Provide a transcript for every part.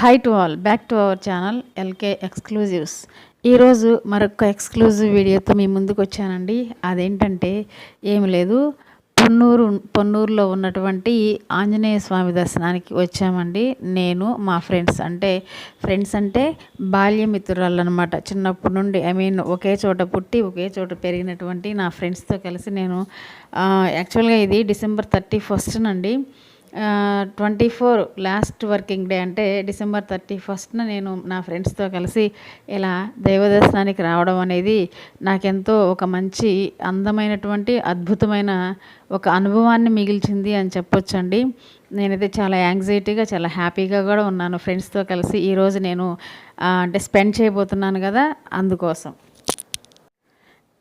Hi to all back to our channel L K exclusives ఈరోజు మరొక exclusive వీడియోతో మీ ముందుకు వచ్చానండి. అదేంటంటే ఏమి లేదు. పొన్నూరు పొన్నూరులో ఉన్నటువంటి ఆంజనేయ స్వామి దర్శనానికి వచ్చామండి. నేను మా ఫ్రెండ్స్ అంటే ఫ్రెండ్స్ అంటే బాల్యమిత్రురాలు అనమాట చిన్నప్పటి నుండి ఐ మీన్ ఒకే చోట పుట్టి ఒకే చోట పెరిగినటువంటి నా ఫ్రెండ్స్తో కలిసి నేను యాక్చువల్గా ఇది December thirty ఫస్ట్నండి twenty four last working day అంటే డిసెంబర్ థర్టీ ఫస్ట్న నేను నా ఫ్రెండ్స్తో కలిసి ఇలా దైవదర్శనానికి రావడం అనేది నాకెంతో ఒక మంచి అందమైనటువంటి అద్భుతమైన ఒక అనుభవాన్ని మిగిల్చింది అని చెప్పొచ్చండి. నేనైతే చాలా యాంగ్జైటీగా చాలా హ్యాపీగా కూడా ఉన్నాను ఫ్రెండ్స్తో కలిసి ఈరోజు నేను అంటే స్పెండ్ చేయబోతున్నాను కదా అందుకోసం.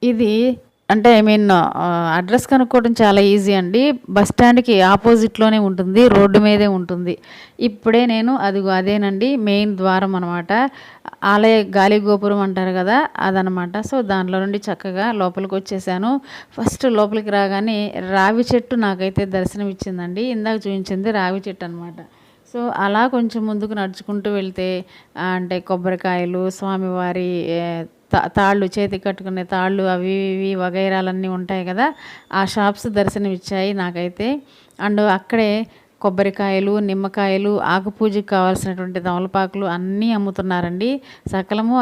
ఇది అంటే ఐ మీన్ అడ్రస్ కనుక్కోవడం చాలా ఈజీ అండి. బస్ స్టాండ్కి ఆపోజిట్లోనే ఉంటుంది రోడ్డు మీదే ఉంటుంది. ఇప్పుడే నేను అదిగో అదేనండి మెయిన్ ద్వారం అనమాట ఆలయ గాలి గోపురం అంటారు కదా అదనమాట సో దాంట్లో నుండి చక్కగా లోపలికి వచ్చేసాను. ఫస్ట్ లోపలికి రాగానే రావి చెట్టు నాకైతే దర్శనం ఇచ్చిందండి ఇందాక చూపించింది రావి చెట్టు అనమాట సో అలా కొంచెం ముందుకు నడుచుకుంటూ వెళ్తే అంటే కొబ్బరికాయలు స్వామివారి తాళ్ళు చేతికి కట్టుకునే తాళ్ళు అవి ఇవి వగైరాలన్నీ ఉంటాయి కదా. ఆ షాప్స్ దర్శనం ఇచ్చాయి నాకైతే. అండ్ అక్కడే కొబ్బరికాయలు నిమ్మకాయలు ఆకుపూజకి కావాల్సినటువంటి తమలపాకులు అన్నీ అమ్ముతున్నారండి. సకలము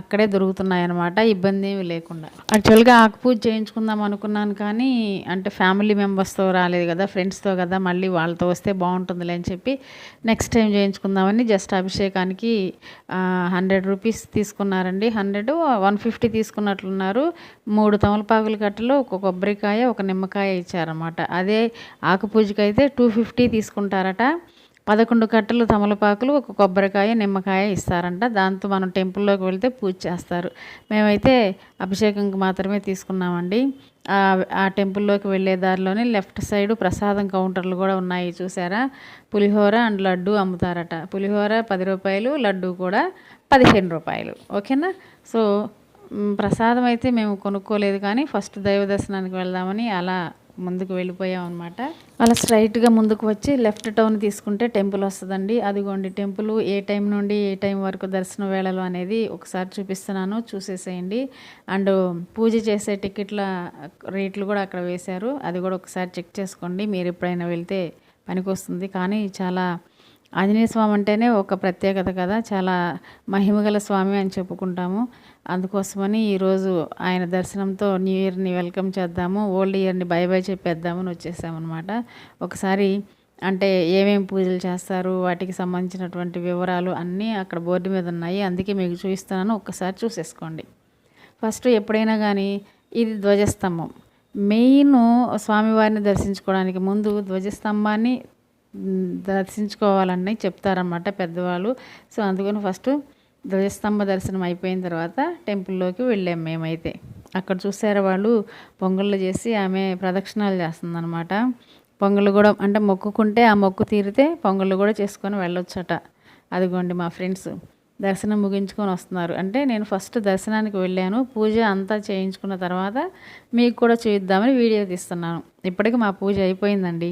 అక్కడే దొరుకుతున్నాయన్నమాట. ఇబ్బంది ఏమీ లేకుండా. యాక్చువల్గా ఆకు పూజ చేయించుకుందాం అనుకున్నాను కానీ అంటే ఫ్యామిలీ మెంబర్స్తో రాలేదు కదా ఫ్రెండ్స్తో కదా మళ్ళీ వాళ్ళతో వస్తే బాగుంటుందిలే అని చెప్పి నెక్స్ట్ టైం చేయించుకుందామని జస్ట్ అభిషేకానికి హండ్రెడ్ రూపీస్ తీసుకున్నారండి. హండ్రెడ్ వన్ ఫిఫ్టీ తీసుకున్నట్లున్నారు. మూడు తమలపాకుల కట్టలు ఒక కొబ్బరికాయ ఒక నిమ్మకాయ ఇచ్చారన్నమాట. అదే ఆకు పూజకి అయితే టూ ఫిఫ్టీ తీసుకుంటారట. పదకొండు కట్టలు తమలపాకులు ఒక కొబ్బరికాయ నిమ్మకాయ ఇస్తారంట. దాంతో మనం టెంపుల్లోకి వెళ్తే పూజ చేస్తారు. మేమైతే అభిషేకంకి మాత్రమే తీసుకున్నామండి. ఆ టెంపుల్లోకి వెళ్ళే దారిలోనే లెఫ్ట్ సైడ్ ప్రసాదం కౌంటర్లు కూడా ఉన్నాయి చూసారా? పులిహోర అండ్ లడ్డు అమ్ముతారట. పులిహోర పది రూపాయలు లడ్డు కూడా పదిహేను రూపాయలు. ఓకేనా? సో ప్రసాదం అయితే మేము కొనుక్కోలేదు కానీ ఫస్ట్ దైవ దర్శనానికి వెళ్దామని అలా ముందుకు వెళ్ళిపోయాం అనమాట అలా స్ట్రైట్గా ముందుకు వచ్చి లెఫ్ట్ టౌన్ తీసుకుంటే టెంపుల్ వస్తుందండి. అదిగోండి టెంపుల్ ఏ టైం నుండి ఏ టైం వరకు దర్శన వేళలు అనేది ఒకసారి చూపిస్తున్నాను చూసేసేయండి. అండ్ పూజ చేసే టికెట్ల రేట్లు కూడా అక్కడ వేశారు. అది కూడా ఒకసారి చెక్ చేసుకోండి. మీరు ఎప్పుడైనా వెళ్తే పనికొస్తుంది. కానీ చాలా ఆంజనేయ స్వామి అంటేనే ఒక ప్రత్యేకత కదా చాలా మహిమగల స్వామి అని చెప్పుకుంటాము. అందుకోసమని ఈరోజు ఆయన దర్శనంతో న్యూ ఇయర్ని వెల్కమ్ చేద్దాము ఓల్డ్ ఇయర్ని బై బై చెప్పేద్దామని వచ్చేసామన్నమాట. ఒకసారి అంటే ఏమేమి పూజలు చేస్తారు వాటికి సంబంధించినటువంటి వివరాలు అన్నీ అక్కడ బోర్డు మీద ఉన్నాయి అందుకే మీకు చూపిస్తున్నాను ఒక్కసారి చూసేసుకోండి. ఫస్ట్ ఎప్పుడైనా కానీ ఇది ధ్వజస్తంభం. మెయిన్ స్వామివారిని దర్శించుకోవడానికి ముందు ధ్వజస్తంభాన్ని దర్శించుకోవాలని చెప్తారన్నమాట పెద్దవాళ్ళు. సో అందుకని ఫస్ట్ ధ్వజస్తంభ దర్శనం అయిపోయిన తర్వాత టెంపుల్లోకి వెళ్ళాం మేమైతే. అక్కడ చూసారా వాళ్ళు? పొంగళ్ళు చేసి ఆమె ప్రదక్షిణాలు చేస్తుందన్నమాట. పొంగళ్ళు కూడా అంటే మొక్కుకుంటే ఆ మొక్కు తీరితే పొంగళ్ళు కూడా చేసుకొని వెళ్ళొచ్చట. అదిగోండి మా ఫ్రెండ్స్ దర్శనం ముగించుకొని వస్తున్నారు. అంటే నేను ఫస్ట్ దర్శనానికి వెళ్ళాను. పూజ అంతా చేయించుకున్న తర్వాత మీకు కూడా చూద్దామని వీడియో తీస్తున్నాను. ఇప్పటికి మా పూజ అయిపోయిందండి.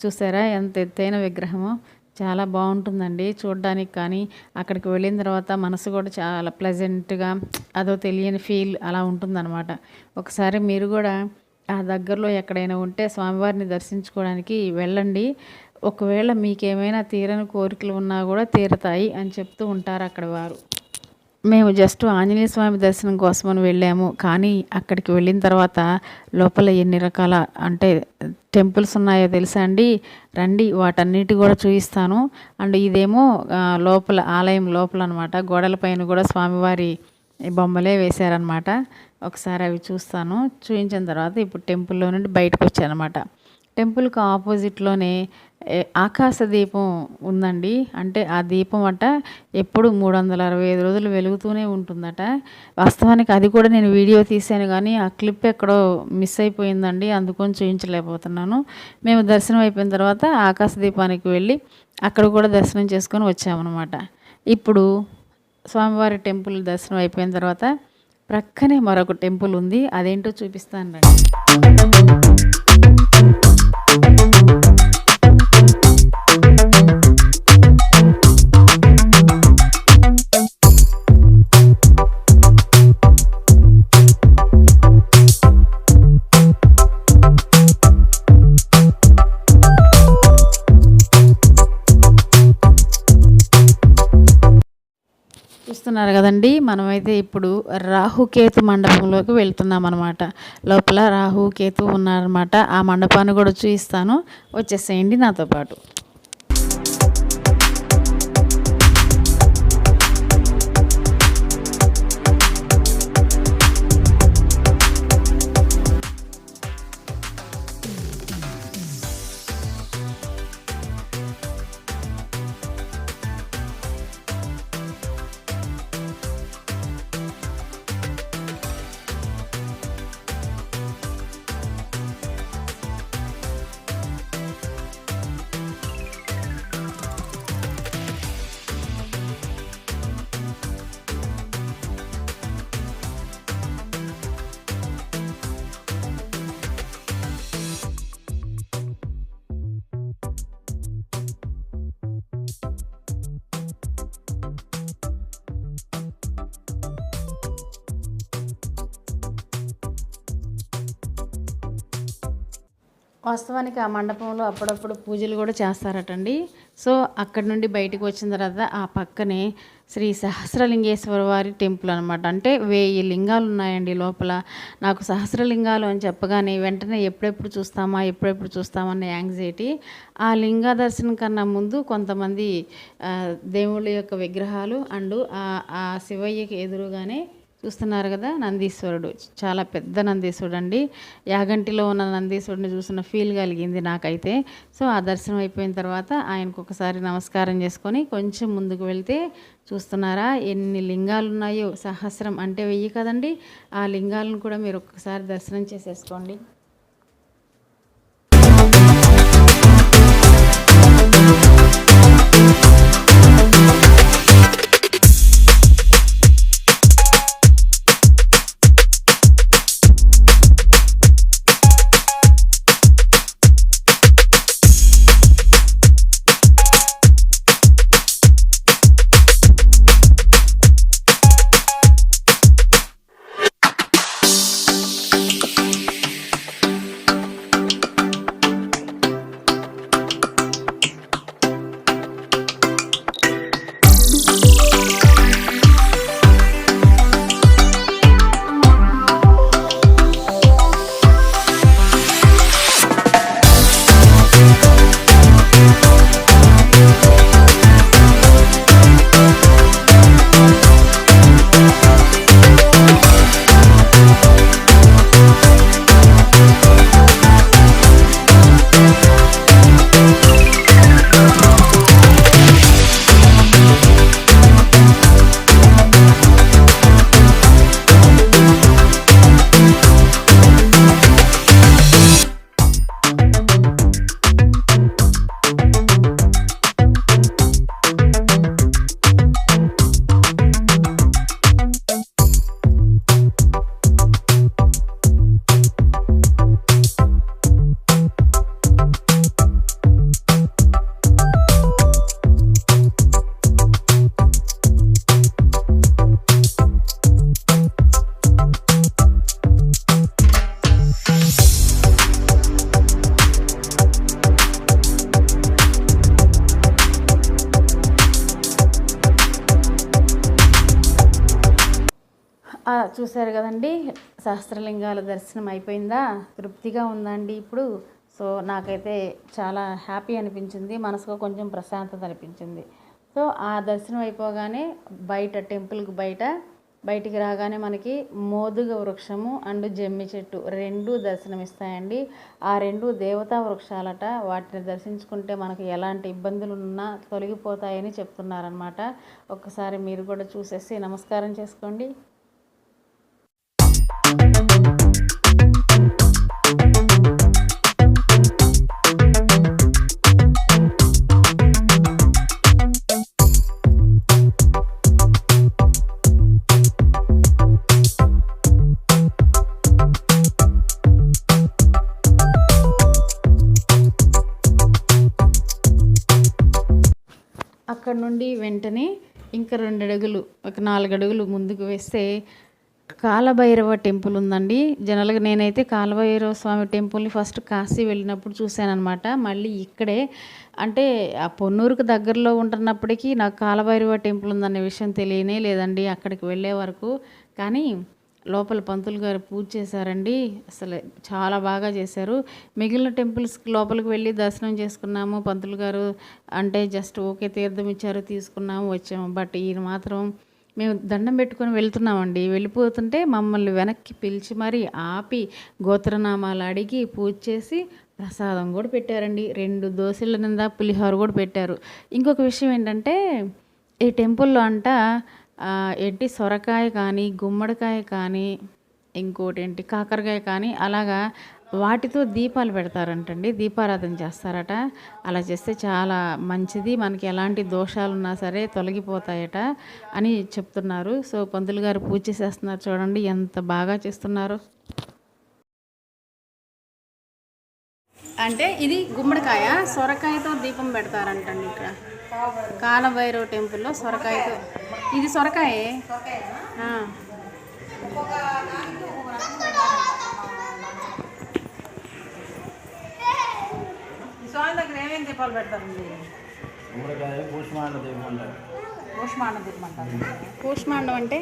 చూసారా? ఎంత ఎత్తైన విగ్రహమో. చాలా బాగుంటుందండి చూడడానికి కానీ. అక్కడికి వెళ్ళిన తర్వాత మనసు కూడా చాలా ప్లెజెంట్గా అదో తెలియని ఫీల్ అలా ఉంటుందన్నమాట. ఒకసారి మీరు కూడా ఆ దగ్గరలో ఎక్కడైనా ఉంటే స్వామివారిని దర్శించుకోవడానికి వెళ్ళండి. ఒకవేళ మీకేమైనా తీరని కోరికలు ఉన్నా కూడా తీరతాయి అని చెప్తూ ఉంటారు అక్కడ వారు. మేము జస్ట్ ఆంజనేయ స్వామి దర్శనం కోసమని వెళ్ళాము. కానీ అక్కడికి వెళ్ళిన తర్వాత లోపల ఎన్ని రకాల అంటే టెంపుల్స్ ఉన్నాయో తెలుసా అండి? రండి వాటన్నిటి కూడా చూపిస్తాను అండ్ ఇదేమో లోపల ఆలయం లోపల అనమాట గోడలపైన కూడా స్వామివారి బొమ్మలే వేశారనమాట ఒకసారి అవి చూస్తాను. చూపించిన తర్వాత ఇప్పుడు టెంపుల్లో నుండి బయటకు వచ్చానమాట టెంపుల్కి ఆపోజిట్లోనే ఆకాశ దీపం ఉందండి. అంటే ఆ దీపం అట ఎప్పుడు మూడు వందల అరవై ఐదు రోజులు వెలుగుతూనే ఉంటుందట. వాస్తవానికి అది కూడా నేను వీడియో తీసాను కానీ ఆ క్లిప్ ఎక్కడో మిస్ అయిపోయిందండి. అందుకని చూపించలేకపోతున్నాను మేము దర్శనం అయిపోయిన తర్వాత ఆకాశ దీపానికి వెళ్ళి అక్కడ కూడా దర్శనం చేసుకొని వచ్చామన్నమాట. ఇప్పుడు స్వామివారి టెంపుల్ దర్శనం అయిపోయిన తర్వాత ప్రక్కనే మరొక టెంపుల్ ఉంది. అదేంటో చూపిస్తాను రండి నుండి మనమైతే ఇప్పుడు రాహుకేతు మండపంలోకి వెళ్తున్నాం అనమాట లోపల రాహుకేతు ఉన్నారనమాట ఆ మండపాన్ని కూడా చూపిస్తాను. వచ్చేసేయండి నాతో పాటు. వాస్తవానికి ఆ మండపంలో అప్పుడప్పుడు పూజలు కూడా చేస్తారటండి. సో అక్కడి నుండి బయటకు వచ్చిన తర్వాత ఆ పక్కనే శ్రీ సహస్రలింగేశ్వర వారి టెంపుల్ అనమాట అంటే వెయ్యి లింగాలు ఉన్నాయండి లోపల. నాకు సహస్రలింగాలు అని చెప్పగానే వెంటనే ఎప్పుడెప్పుడు చూస్తామా ఎప్పుడెప్పుడు చూస్తామన్న యాంగ్జైటీ. ఆ లింగ దర్శనం కన్నా ముందు కొంతమంది దేవుళ్ళ యొక్క విగ్రహాలు అండ్ ఆ శివయ్యకి ఎదురుగానే చూస్తున్నారు కదా నందీశ్వరుడు. చాలా పెద్ద నందీశ్వరుడు అండి యాగంటిలో ఉన్న నందీశ్వరుడిని చూసిన ఫీల్ కలిగింది నాకైతే. సో ఆ దర్శనం అయిపోయిన తర్వాత ఆయనకు ఒకసారి నమస్కారం చేసుకొని కొంచెం ముందుకు వెళ్తే చూస్తున్నారా ఎన్ని లింగాలు ఉన్నాయో సహస్రం అంటే వెయ్యి కదండి. ఆ లింగాలను కూడా మీరు ఒక్కసారి దర్శనం చేసేసుకోండి. చూశారు కదండి? సహస్రలింగాల దర్శనం అయిపోయిందా? తృప్తిగా ఉందండి ఇప్పుడు? సో నాకైతే చాలా హ్యాపీ అనిపించింది. మనసుకు కొంచెం ప్రశాంతత అనిపించింది. సో ఆ దర్శనం అయిపోగానే బయట టెంపుల్కి బయట బయటికి రాగానే మనకి మోదుగ వృక్షము అండ్ జమ్మి చెట్టు రెండు దర్శనమిస్తాయండి. ఆ రెండు దేవతా వృక్షాలట. వాటిని దర్శించుకుంటే మనకు ఎలాంటి ఇబ్బందులు ఉన్నా తొలగిపోతాయని చెప్తున్నారనమాట ఒక్కసారి మీరు కూడా చూసేసి నమస్కారం చేసుకోండి. అక్కడ నుండి వెంటనే ఇంకా రెండు అడుగులు ఒక నాలుగు అడుగులు ముందుకు వేస్తే కాలభైరవ టెంపుల్ ఉందండి. జనరల్గా నేనైతే కాలభైరవ స్వామి టెంపుల్ని ఫస్ట్ కాశీ వెళ్ళినప్పుడు చూశానమాట మళ్ళీ ఇక్కడే అంటే ఆ పొన్నూరుకు దగ్గరలో ఉంటున్నప్పటికీ నాకు కాలభైరవ టెంపుల్ ఉందనే విషయం తెలియనే లేదండి అక్కడికి వెళ్ళే వరకు. కానీ లోపల పంతులు గారు పూజ చేశారండి. అసలు చాలా బాగా చేశారు. మిగిలిన టెంపుల్స్కి లోపలికి వెళ్ళి దర్శనం చేసుకున్నాము. పంతులు గారు అంటే జస్ట్ ఓకే తీర్థం ఇచ్చారు తీసుకున్నాము వచ్చాము. బట్ ఈయన మాత్రం మేము దండం పెట్టుకొని వెళ్తున్నామండి. వెళ్ళిపోతుంటే మమ్మల్ని వెనక్కి పిలిచి మరీ ఆపి గోత్రనామాలు అడిగి పూజ చేసి ప్రసాదం కూడా పెట్టారండి. రెండు దోశల నింద పులిహోర కూడా పెట్టారు. ఇంకొక విషయం ఏంటంటే ఈ టెంపుల్లో అంట ఏంటి సొరకాయ కానీ గుమ్మడికాయ కానీ ఇంకోటి ఏంటి కాకరకాయ కానీ అలాగా వాటితో దీపాలు పెడతారంటండి. దీపారాధన చేస్తారట. అలా చేస్తే చాలా మంచిది. మనకి ఎలాంటి దోషాలు ఉన్నా సరే తొలగిపోతాయట అని చెప్తున్నారు. సో పంతులు గారు పూజ చేసేస్తున్నారు చూడండి. ఎంత బాగా చేస్తున్నారు. అంటే ఇది గుమ్మడికాయ. సొరకాయతో దీపం పెడతారంటండి ఇక్కడ. కాలభైరవ టెంపుల్లో సొరకాయతో. ఇది సొరకాయే ఆ. ఈ స్వామి దగ్గర ఏమేమి దీపాలు పెడతారండి గుమ్మడికాయ కూష్మాండ దీపం అంటారు. భూష్మాండ దీపం అంటారు. కూష్మాండం అంటే?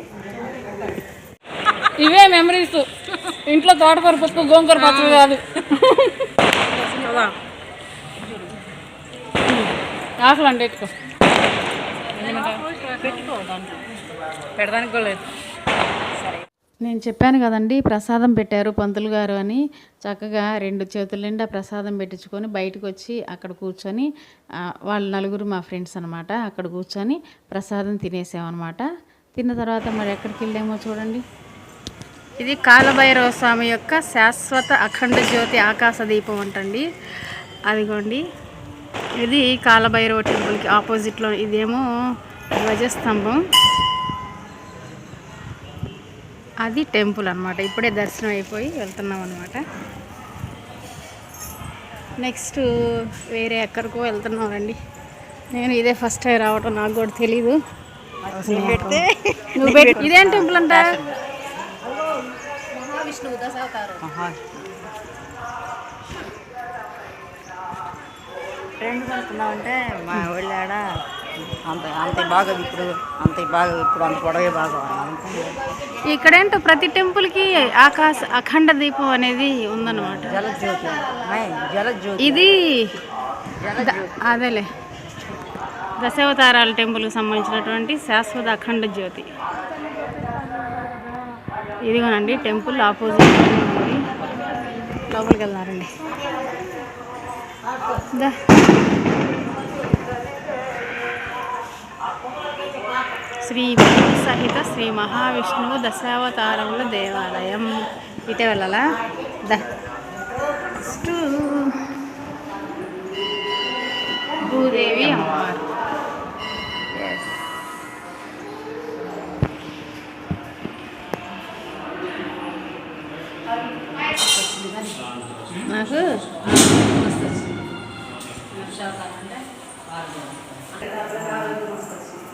ఇవే మెమరీస్ ఇంట్లో తోటకూర పప్పు గోంగూర పచ్చడి కాదు. ఆకలి అంటే ఎత్తుకో. పెడదానికి కూడా లేదు. నేను చెప్పాను కదండి ప్రసాదం పెట్టారు పంతులు గారు అని. చక్కగా రెండు చేతుల నిండా ప్రసాదం పెట్టించుకొని బయటకు వచ్చి అక్కడ కూర్చొని వాళ్ళు వాళ్ళ నలుగురు మా ఫ్రెండ్స్ అనమాట అక్కడ కూర్చొని ప్రసాదం తినేసామన్నమాట. తిన్న తర్వాత మరి ఎక్కడికి వెళ్ళామో చూడండి. ఇది కాలభైరవ స్వామి యొక్క శాశ్వత అఖండ జ్యోతి ఆకాశ దీపం అంటండి. అదిగోండి. ఇది కాలభైరవ టెంపుల్కి ఆపోజిట్లో ఇదేమో ధ్వజస్తంభం. అది టెంపుల్ అనమాట ఇప్పుడే దర్శనం అయిపోయి వెళ్తున్నాం అనమాట నెక్స్ట్ వేరే ఎక్కడికో వెళ్తున్నామండి నేను ఇదే ఫస్ట్ టైం రావటం నాకు కూడా తెలీదు. పెడితే నువ్వు పెట్టి ఇదేం టెంపుల్ అంట? ట్రెండ్ కొనుక్కున్నామంటే మా వెళ్ళాడ అంత అంత బాగా ఇప్పుడు అంత బాగా ఇప్పుడు అంత పొడవే బాగా ఇక్కడేంటో ప్రతి టెంపుల్కి ఆకాశ అఖండ దీపం అనేది ఉందన్నమాట. జలజ్యోతి. జలజ్యోతి. ఇది అదేలే. దశావతారాల టెంపుల్కి సంబంధించినటువంటి శాశ్వత అఖండ జ్యోతి. ఇదిగోనండి టెంపుల్ ఆపోజిట్ ఉంది. లోపలికి వెళ్దారండి శ్రీ విష్ణు సహిత శ్రీ మహావిష్ణువు దశావతారముల దేవాలయం ఇటే వెళ్ళాలా ద నెక్స్ట్ భూదేవి అమ్మవారు నాకు పాండురంగ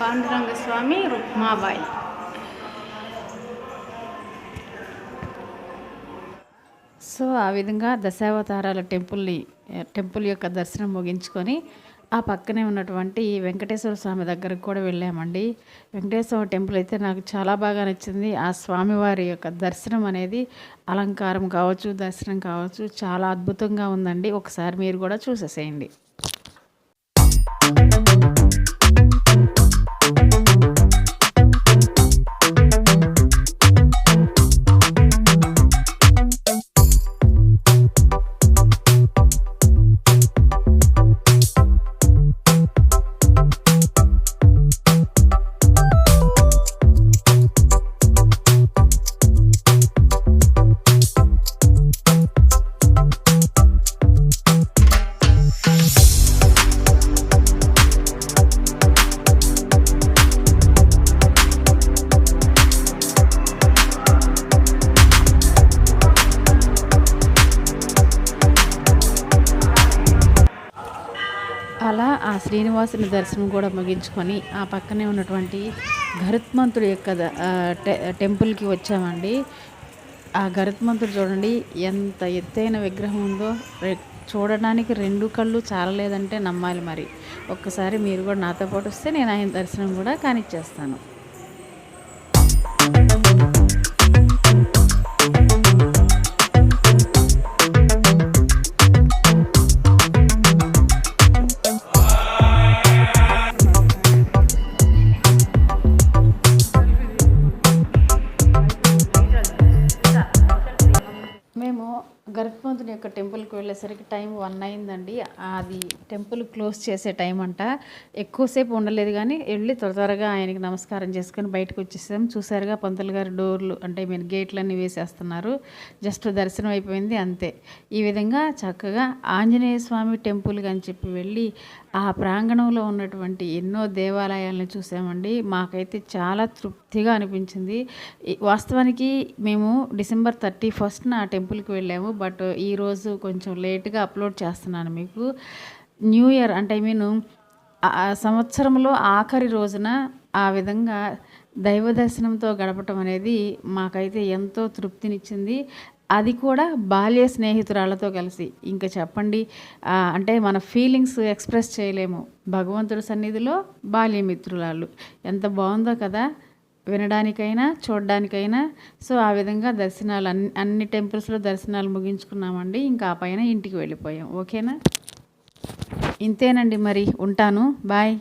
పాండురంగ స్వామి రుక్మాబాయి. సో ఆ విధంగా దశావతారాల టెంపుల్ని టెంపుల్ యొక్క దర్శనం ముగించుకొని ఆ పక్కనే ఉన్నటువంటి వెంకటేశ్వర స్వామి దగ్గరకు కూడా వెళ్ళామండి. వెంకటేశ్వర టెంపుల్ అయితే నాకు చాలా బాగా నచ్చింది. ఆ స్వామివారి యొక్క దర్శనం అనేది అలంకారం కావచ్చు దర్శనం కావచ్చు చాలా అద్భుతంగా ఉందండి. ఒకసారి మీరు కూడా చూసేసేయండి. దర్శనం కూడా ముగించుకొని ఆ పక్కనే ఉన్నటువంటి గరుత్మంతుడి యొక్క టె- టెంపుల్కి వచ్చామండి. ఆ గరుత్మంతుడు చూడండి ఎంత ఎత్తైన విగ్రహం ఉందో చూడడానికి రెండు కళ్ళు చాలలేదంటే నమ్మాలి మరి. ఒక్కసారి మీరు కూడా నాతో పాటు వస్తే నేను ఆయన దర్శనం కూడా కానిచ్చేస్తాను. వెళ్ళేసరికి టైం వన్ అయిందండి. అది టెంపుల్ క్లోజ్ చేసే టైం అంట. ఎక్కువసేపు ఉండలేదు కానీ వెళ్ళి త్వర త్వరగా ఆయనకి నమస్కారం చేసుకొని బయటకు వచ్చేసాం. చూసారుగా పంతులు గారు డోర్లు అంటే మీరు గేట్లన్నీ వేసేస్తున్నారు. జస్ట్ దర్శనం అయిపోయింది అంతే. ఈ విధంగా చక్కగా ఆంజనేయ స్వామి టెంపుల్గా అని చెప్పి వెళ్ళి ఆ ప్రాంగణంలో ఉన్నటువంటి ఎన్నో దేవాలయాలను చూసామండి. మాకైతే చాలా తృప్తిగా అనిపించింది. వాస్తవానికి మేము డిసెంబర్ థర్టీ ఫస్ట్న ఆ టెంపుల్కి వెళ్ళాము. బట్ ఈరోజు కొంచెం లేట్గా అప్లోడ్ చేస్తున్నాను మీకు. న్యూ ఇయర్ అంటే ఐ మీన్ సంవత్సరంలో ఆఖరి రోజున ఆ విధంగా దైవ దర్శనంతో గడపటం అనేది మాకైతే ఎంతో తృప్తినిచ్చింది. అది కూడా బాల్య స్నేహితురాళ్ళతో కలిసి. ఇంకా చెప్పండి అంటే మన ఫీలింగ్స్ ఎక్స్ప్రెస్ చేయలేము. భగవంతుడి సన్నిధిలో బాల్యమిత్రులాళ్ళు. ఎంత బాగుందో కదా వినడానికైనా చూడడానికైనా. సో ఆ విధంగా దర్శనాలు అన్ని అన్ని టెంపుల్స్లో దర్శనాలు ముగించుకున్నామండి. ఇంకా ఆ పైన ఇంటికి వెళ్ళిపోయాం. ఓకేనా? ఇంతేనండి మరి. ఉంటాను. బాయ్.